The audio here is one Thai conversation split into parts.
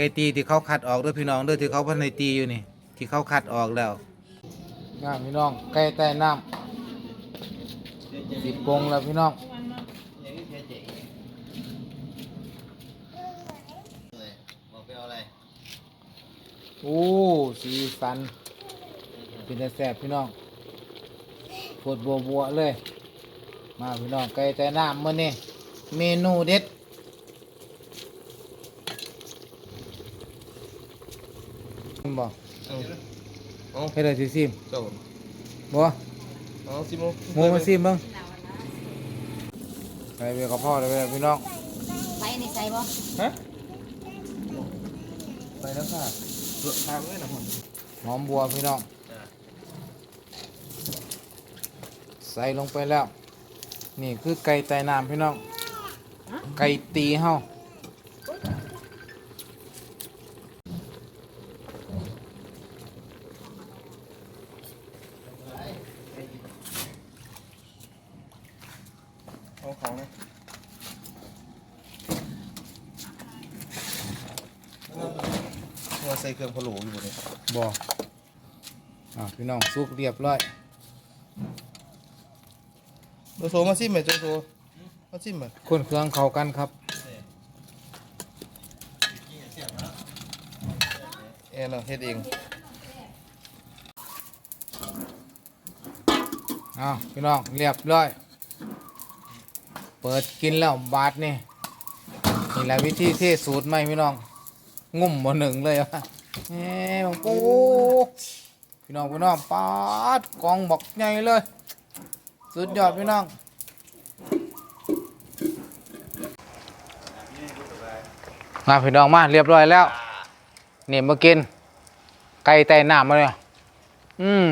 ไก่ตีที่เขาคัดออกด้วยพี่น้องด้วยที่เขาพันในตีอยู่นี่ ที่เขาคัดออกแล้วน้าพี่น้องไก่ใต้น้ำสิบกงแล้วพี่น้องโอ้สีสันเป็นแต่แสบพี่น้องปวดบัวบัวๆเลย มาพี่น้องไก่ใต้น้ำเมื้อนี้เมนูเด็ด บ่เอาเฮ็ดได้สิซิมเจ้าบ่เอาสิโมหมูมาซิมเบิ่งไปเวกับพ่อเลยเว้ยพี่น้องไปนี่ใส่บ่ฮะไปแล้วค่ะเลือกทางเลยนะผมหอมบัวพี่น้องใส่ลงไปแล้ว นี่คือไก่ใต้น้ำพี่น้อง ไก่ตีเฮา เอาของนะว่าใส่เครื่องพะโล้อยู่บนนี้บ่อ่าพี่น้องสุกเรียบร้อยโจโซมาซิมไหมโจโซมาซิมไหมคนเครื่องเข้ากันครับเอ็นเอาเฮ็ดเองอ้าวพี่น้องเรียบร้อย เปิดกินแล้วบาทนี่นี่แหละวิธีเทสูตรใหม่พี่น้องงุ่มบ่หนึ่งเลยวะเฮ้บังปูพี่น้องพี่น้องปาดกองบอกใหญ่เลย สุดยอดพี่น้องมาพี่น้องมาเรียบร้อยแล้วนี่มากิน ไก่ไต่น้ำมาเลยอืม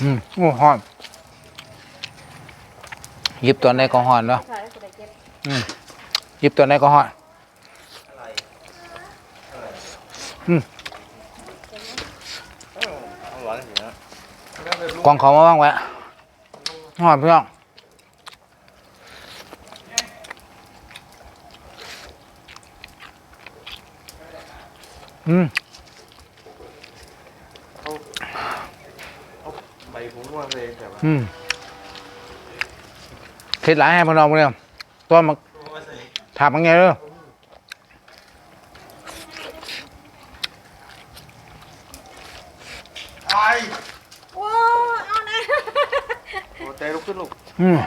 อืมโอ้หอน ยิบตัวไหนก็หอนเนาะใส่แล้วสิได้เก็บอืมหยิบตัวไหนก็หอนอืมเอาหวานอยู่นะกองเขามาบ้างไว้หอนเพื่อนอืมใบผมว่าเลยแต่ว่าอืม เฮ็ดหลายให้พวกน้องพวกเนี่ยตัวมาถามมันไงเด้อไอ้โอ้เอานะโอ้ใจลุกขึ้นลูกอืม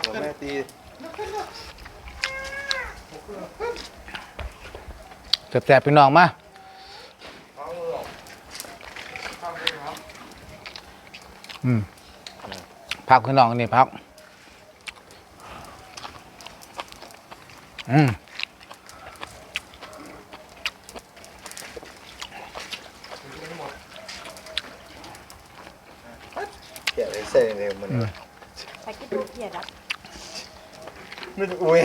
เดี๋ยวแม่ตีแสบๆพี่น้องมาอืมพักพี่น้องนี่พัก อืมเกี่ยวใส่เร็วมันไปกินดูเพียดอะไม่อุ้ย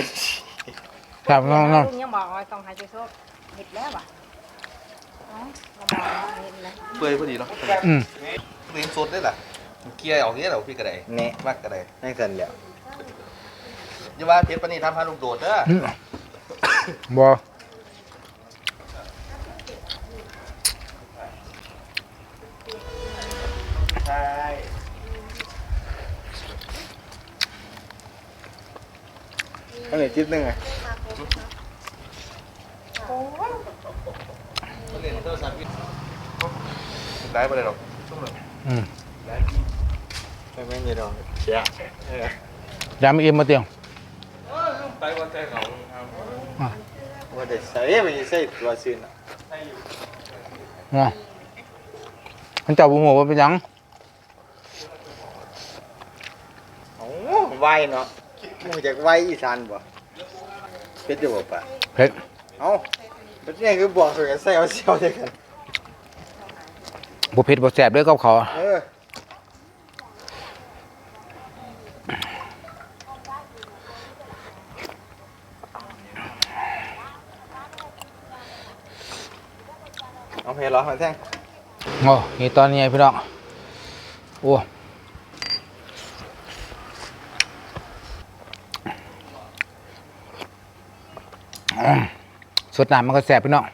แสบพี่น้องน้องลุงยังบอกว่าต้องหายใจโซ่เห็ดแล้วอะอ๋อเราบอกแล้วเห็ดแล้วเปื่อยพอดีเนาะอืมเลี้ยงสดได้ล่ะเกียร์ออกเงี้ยเหรอพี่กระไดแน่มากกระไดนั่นกันแหล้ว อย่าว่าเพชรปานนีทำพาลูกโดดเด้ออืมบอใช่อันไหนจิ๊บนึงอะเล่นโทรศัพท์ได้ไปเลยหรอกอืมไม่ไม่มีดอกเชียยามอิ่มมาเตียง ไปวันใจเขา ว่า แต่ใส่ไปใส่ตัวซื้อน่ะนะมันเจับบุหัวว่าเป็นหยังโอ้ไหวเนาะมูจากไหวอีสานบ่เป็ดอยู่บ่ปะเผ็ดเอ้าเป็ดนี่คือบอกสวยกันใส่เอาเสียวด้วยกันบ่เผ็ดบ่แสบเด้วยกับเขาว เออ เอาเพลเหรอมาแท่งโอ้นี่ตอนนี้พี่น้องโอ้สดน้ำมันก็แสบพี่น้อง